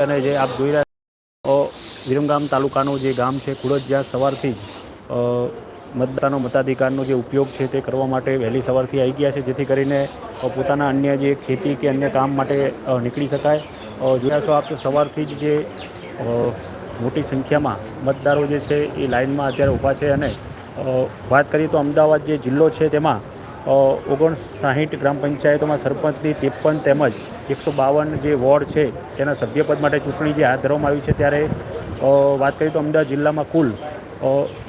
અને જે આપ જોઈ રહ્યા વિરમગામ તાલુકાનું જે ગામ છે ખુડજ જ્યાં સવારથી જ મતદાનો મતાધિકારનો જે ઉપયોગ છે તે કરવા માટે વહેલી સવારથી આવી ગયા છે, જેથી કરીને પોતાના અન્ય જે ખેતી કે અન્ય કામ માટે નીકળી શકાય. જોયા છો આપ સવારથી જ જે મોટી સંખ્યામાં મતદારો જે છે, એ લાઇનમાં અત્યારે ઊભા છે અને વાત કરીએ તો અમદાવાદ જે જિલ્લો છે તેમાં ઓગણસાઠ ગ્રામ પંચાયતોમાં સરપંચની ત્રેપન તેમજ એકસો બાવન જે વોર્ડ છે, તેના સભ્યપદ માટે ચૂંટણી જે હાથ ધરવામાં આવી છે ત્યારે વાત કરીએ તો અમદાવાદ જિલ્લામાં કુલ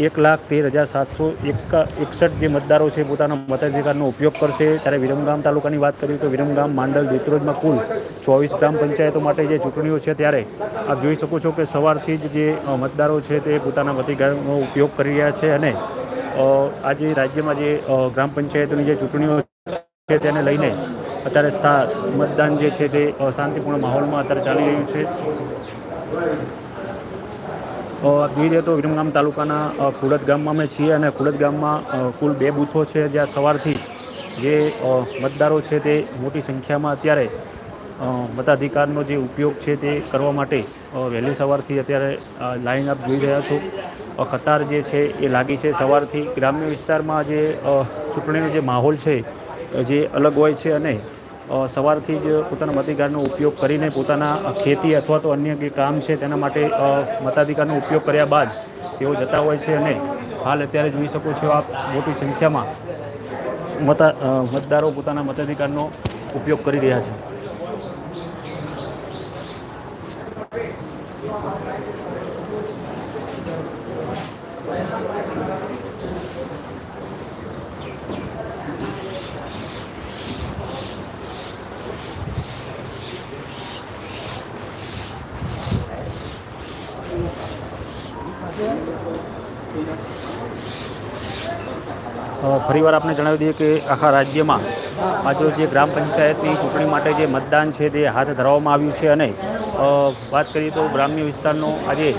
એક લાખ તેર હજાર સાતસો એક એકસઠ જે મતદારો છે, પોતાના મતાધિકારનો ઉપયોગ કરશે. ત્યારે વિરમગામ તાલુકાની વાત કરીએ તો વિરમગામ માંડલ દેત્રોજમાં કુલ ચોવીસ ગ્રામ પંચાયતો માટે જે ચૂંટણીઓ છે ત્યારે, આપ જોઈ શકો છો કે સવારથી જ જે મતદારો છે તે પોતાના મતાધિકારનો ઉપયોગ કરી રહ્યા છે અને આજે રાજ્યમાં જે ગ્રામ પંચાયતોની જે ચૂંટણીઓ છે, તેને લઈને અત્યારે સા મતદાન જે છે તે શાંતિપૂર્ણ માહોલમાં અત્યારે ચાલી રહ્યું છે. જોઈએ તો વિરમગામ તાલુકાના અ, ગામમાં અમે છીએ અને ખુડદ ગામમાં કુલ બે બૂથો છે જ્યાં સવારથી જે મતદારો છે તે મોટી સંખ્યામાં અત્યારે મતાધિકારનો જે ઉપયોગ છે તે કરવા માટે વહેલી સવારથી અત્યારે અ, લાઈન આપ જોઈ રહ્યા છો. કતાર જે છે એ લાગી છે સવારથી. ગ્રામ્ય વિસ્તારમાં જે ચૂંટણીનો જે માહોલ છે જે અલગ હોય છે અને સવારથી જ પોતાના મતાધિકારનો ઉપયોગ કરીને પોતાના ખેતી અથવા તો અન્ય જે કામ છે તેના માટે મતાધિકારનો ઉપયોગ કર્યા બાદ તેઓ જતા હોય છે અને હાલ અત્યારે જોઈ શકો છો આપ મોટી સંખ્યામાં મતા મતદારો પોતાના મતાધિકારનો ઉપયોગ કરી રહ્યા છે. ફરીવાર આપણે જણાવી દઈએ કે આખા રાજ્યમાં આજે જે ગ્રામ પંચાયતની ચૂંટણી માટે જે મતદાન છે તે હાથ ધરવામાં આવ્યું છે અને વાત કરીએ તો ગ્રામ્ય વિસ્તારનો આજે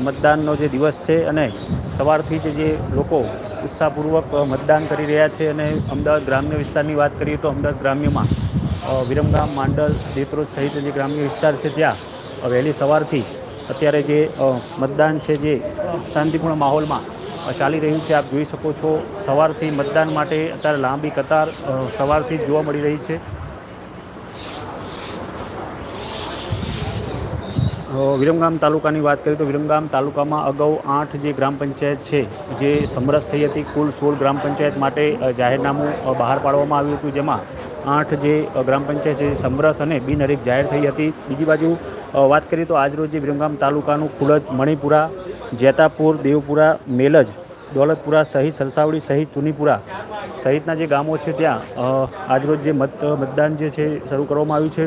મતદાનનો જે દિવસ છે અને સવારથી જ જે લોકો ઉત્સાહપૂર્વક મતદાન કરી રહ્યા છે અને અમદાવાદ ગ્રામ્ય વિસ્તારની વાત કરીએ તો અમદાવાદ ગ્રામ્યમાં વિરમગામ, માંડલ દેત્રોજ સહિત જે ગ્રામ્ય વિસ્તાર છે ત્યાં વહેલી સવારથી અત્યારે જે મતદાન છે જે શાંતિપૂર્ણ માહોલમાં ચાલી રહ્યું છે, આપ જોઈ શકો છો, સવારથી મતદાન માટે અત્યારે લાંબી કતાર સવારથી જોવા મળી રહી છે. વિરમગામ તાલુકાની વાત કરીએ તો વિરમગામ તાલુકામાં અગાઉ આઠ જે ગ્રામ પંચાયત છે, જે સમરસ થઈ હતી, કુલ સોળ ગ્રામ પંચાયત માટે જાહેરનામું બહાર પાડવામાં આવ્યું હતું, જેમાં આઠ જે ગ્રામ પંચાયત છે, સમરસ અને બિનહરીફ જાહેર થઈ હતી. બીજી બાજુ વાત કરીએ તો આજરોજ જે વિરમગામ તાલુકાનું ખુલજ મણિપુરા જેતાપુર, દેવપુરા, મેલજ, દોલતપુરા સહિત સરસાવડી સહિત ચુનીપુરા સહિતના જે ગામો છે ત્યાં આજરોજ જે મત, મતદાન જે છે શરૂ કરવામાં આવ્યું છે.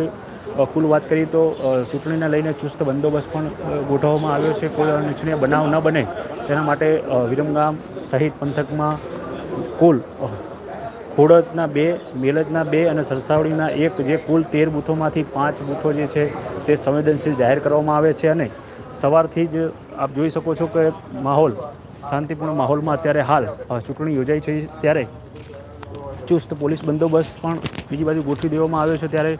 કુલ વાત કરીએ તો ચૂંટણીને લઈને ચુસ્ત બંદોબસ્ત પણ ગોઠવવામાં આવ્યો છે. કોઈ અનિચ્છનીય બનાવ ન બને તેના માટે વિરમગામ સહિત પંથકમાં કુલ ખોડદના બે, મેલજના બે અને સરસાવડીના એક, જે કુલ તેર બૂથોમાંથી પાંચ બૂથો જે છે તે સંવેદનશીલ જાહેર કરવામાં આવે છે અને સવારથી જ આપ જોઈ શકો છો કે માહોલ, શાંતિપૂર્ણ માહોલમાં અત્યારે હાલ ચૂંટણી યોજાઈ છે ત્યારે ચુસ્ત પોલીસ બંદોબસ્ત પણ બીજી બાજુ ગોઠવી દેવામાં આવ્યો છે ત્યારે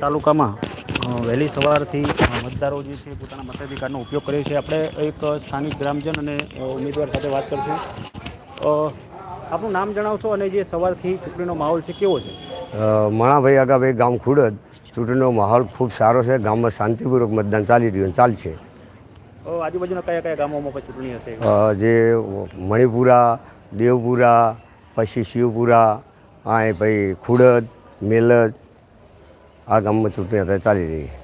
તાલુકામાં વહેલી સવારથી મતદારો જે છે પોતાના મતાધિકારનો ઉપયોગ કરે છે. આપણે એક સ્થાનિક ગ્રામજન અને ઉમેદવાર સાથે વાત કરીશું. આપનું નામ જણાવશો અને જે સવારથી ચૂંટણીનો માહોલ છે કેવો છે? મણાભાઈ આગાભાઈ ગામ ખુડદ. ચૂંટણીનો માહોલ ખૂબ સારો છે. ગામમાં શાંતિપૂર્વક મતદાન ચાલી રહ્યું ચાલશે. આજુબાજુના કયા કયા ગામોમાં ચૂંટણી હશે? જે મણિપુરા દેવપુરા પછી શિવપુરા આ ભાઈ ખુડદ મેલજ આ ગામમાં ચૂંટણી અત્યારે ચાલી રહી છે.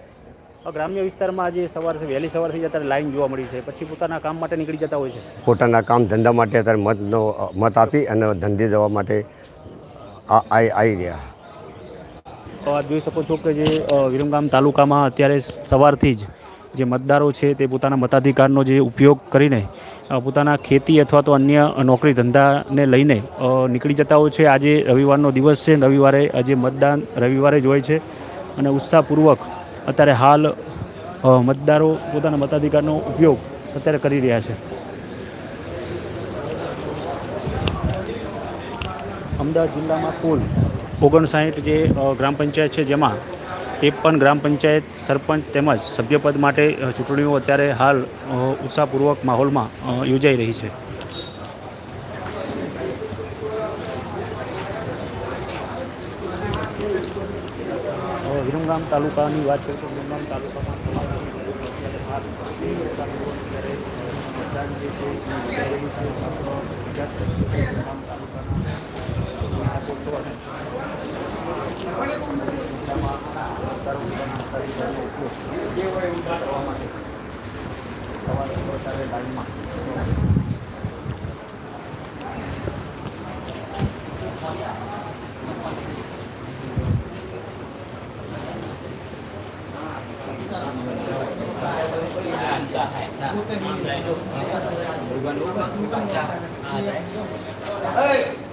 ગ્રામ્ય વિસ્તારમાં આજે સવારથી વહેલી સવારથી અત્યારે લાઈન જોવા મળી છે. પછી પોતાના કામ માટે નીકળી જતા હોય છે. પોતાના કામ ધંધા માટે અત્યારે મતનો મત આપી અને ધંધે જવા માટે આ આવી રહ્યા. આપ જોઈ શકો છો કે જે વિરમગામ તાલુકામાં અત્યારે સવારથી જ જે મતદારો છે તે પોતાના મતાધિકારનો જે ઉપયોગ કરીને પોતાના ખેતી અથવા તો અન્ય નોકરી ધંધાને લઈને નીકળી જતા હોય છે. આજે રવિવારનો દિવસ છે. રવિવારે આજે મતદાન રવિવારે જ હોય છે. અને ઉત્સાહપૂર્વક અત્યારે હાલ મતદારો પોતાના મતાધિકારનો ઉપયોગ અત્યારે કરી રહ્યા છે. અમદાવાદ જિલ્લામાં કુલ ઓગણસાઠ જે ગ્રામ પંચાયત છે જેમાં ત્રેપન ગ્રામ પંચાયત સરપંચ તેમજ સભ્યપદ માટે ચૂંટણીઓ અત્યારે હાલ ઉત્સાહપૂર્વક માહોલમાં યોજાઈ રહી છે. વિરમગામ તાલુકાની વાત કરીએ તો વિરમગામ તાલુકામાં મતદાન જે છે વિરમગામ તાલુકાના કરવા માટે સવારે અત્યારે લાઈનમાં